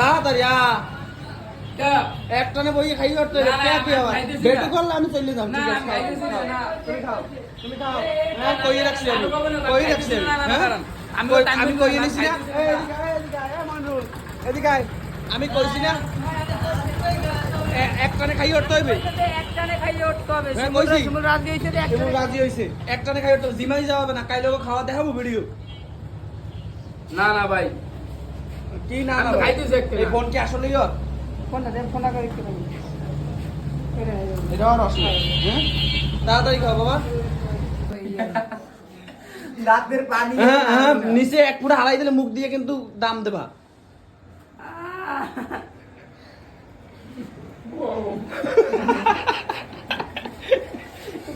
তাড়াতাড়ি আ। একটানে বই খাই করতে বেটু। করলে আমি চলে যাব ঠিক আছে। তুমি খাও তুমি খাও। হ্যাঁ কই রাখছি আমি। কই রাখছি আমি। আমি কই- আমি কই নিছি না। এদিকে আয়। আমি কইছি না? একটানে খাই করতে হইবে একটানে খাইয়ে উঠতে হবে শিমুল। শিমুল যে কেমন একটানে রাজি হইছে একটানে খাই হবে জিমাই যাওয়া না কাইলে খাওয়া দেখাবো ভিডিও। না না ভাই। কি না না? খাইতেছি একটা এই না। বোন কি আসলেই ওর? ফোনটা দে ফোনটা করে একটু। এটা আসলে হ্যাঁ? তাড়াতাড়ি খাও বাবা। দাঁতের পানি হ্যাঁ হ্যাঁ নিচে এক পুরো হারাই দিলে মুখ দিয়ে কিন্তু দাম দেবা।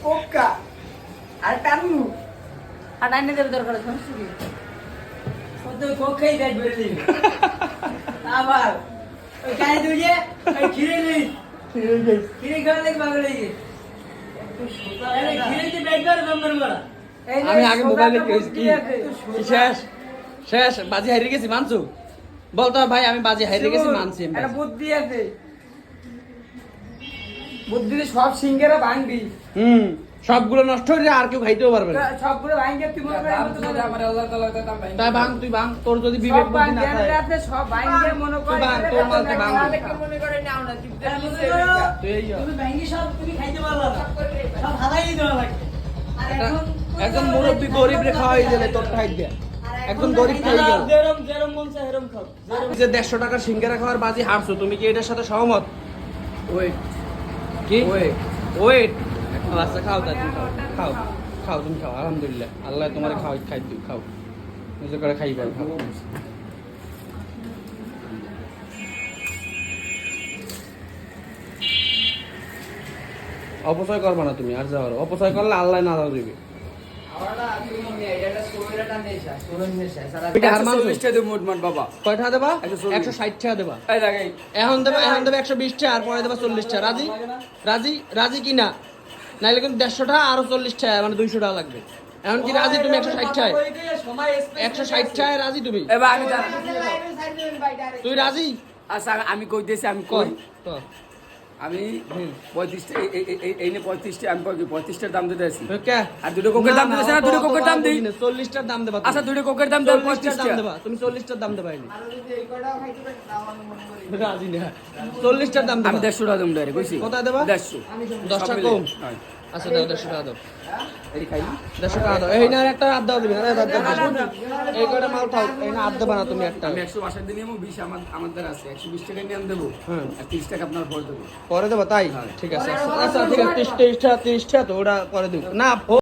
পোকা আর টানু আর টাইনে দেবে দরকার আছে আবার ওই ওই খিরে নেই খিরে খাওয়া দেখি করে নম্বর আমি আগে মোবাইলে কি? শেষ? শেষ? বাজি হারিয়ে গেছি মানছু বলতো ভাই আমি বাজি হারিয়ে গেছি মানছি একটা বুদ্ধি আছে। বুদ্ধিতে সব সিঙ্গেরা ভাঙবি। হুম। সবগুলো নষ্ট হয়ে যায় আর কেউ খাইতেও পারবে না। সবগুলো তুই মনে করে তো আমার আল্লাহ তাআলা তার দাম ভাই তাই ভাঙ তুই ভাঙ তোর যদি বিবেক বুদ্ধি না থাকে। সব ভাঙবে মনে করে তুই ভাঙ, তোর মাঝে ভাঙ। মনে করে নাও না তুই। তুমি ভাঙি সব তুমি খাইতে পারলা না। সব দেওয়া আর এখন মুরব্বী গরিব রে খাওয়াই দিলে তোর খাই দিয়া। একজন গরিব খাই গেল। মন যে দেড়শো টাকার সিঙ্গারা খাওয়ার বাজি হারছো তুমি কি এটার সাথে সহমত? ওয়েট কি? ওয়েট ওয়েট আচ্ছা খাও তুমি খাও। খাও খাও তুমি খাও আলহামদুলিল্লাহ। আল্লাহ তোমার খাও খাই দিও খাও। নিজে করে খাই পারো খাও। অপচয় করবা না তুমি আর যাওয়ার। অপচয় করলে আল্লাহ না দাও দিবে। একশো ষাট টাকা এই এখন দেবে এখন দেবে একশো বিশ টাকা আর পরে দেবে চল্লিশ টাকা রাজি? রাজি? রাজি কি না নাইলে কিন্তু দেড়শো টাকা আরও চল্লিশ টাকা মানে দুইশো টাকা লাগবে। এমনকি রাজি তুমি একশো ষাট টাকায়। একশো ষাট টাকায় রাজি তুমি। এবার তুই রাজি? আচ্ছা আমি দিয়েছি আমি কই। আমি পঁয়ত্রিশটা এই- নিয়ে পঁয়ত্রিশটা আমি পঁয়ত্রিশটার দাম দিতে আছি আর দুটো কোকের দাম না দুটো কোকের দাম দিই। চল্লিশটার দাম দেবা আচ্ছা দুটো কোকের দাম দেবা চল্লিশটার দাম দেবা তুমি চল্লিশটার দাম দেবা এনে। রাজি না। চল্লিশটার দাম আমি দেড়শো টাকা দাম ডাইরেক্ট কইছি কোথায় দেবা? দেড়শো। দশ সব টাকা মিলে। কম। আচ্ছা দাও দেড়শো টাকা দাও। দেড়শো টাকা দাও। এই না একটা হাত দিবি আরে দাও, দাও, দাও। এই কয়টা মাল খাও? এই না হাত দেবা তুমি একটা। আমি একশো বাসার দিনে বিশ আমার আমাদের আছে। একশো বিশ টাকা নিয়ে আমি দেবো। হ্যাঁ। তিরিশ টাকা আপনার পরে দেবো। পরে দেবো তাই? হ্যাঁ। ঠিক আছে। আচ্ছা ঠিক আছে। তিরিশ টাকা তিরিশ টাকা তো ওটা পরে দেবো। না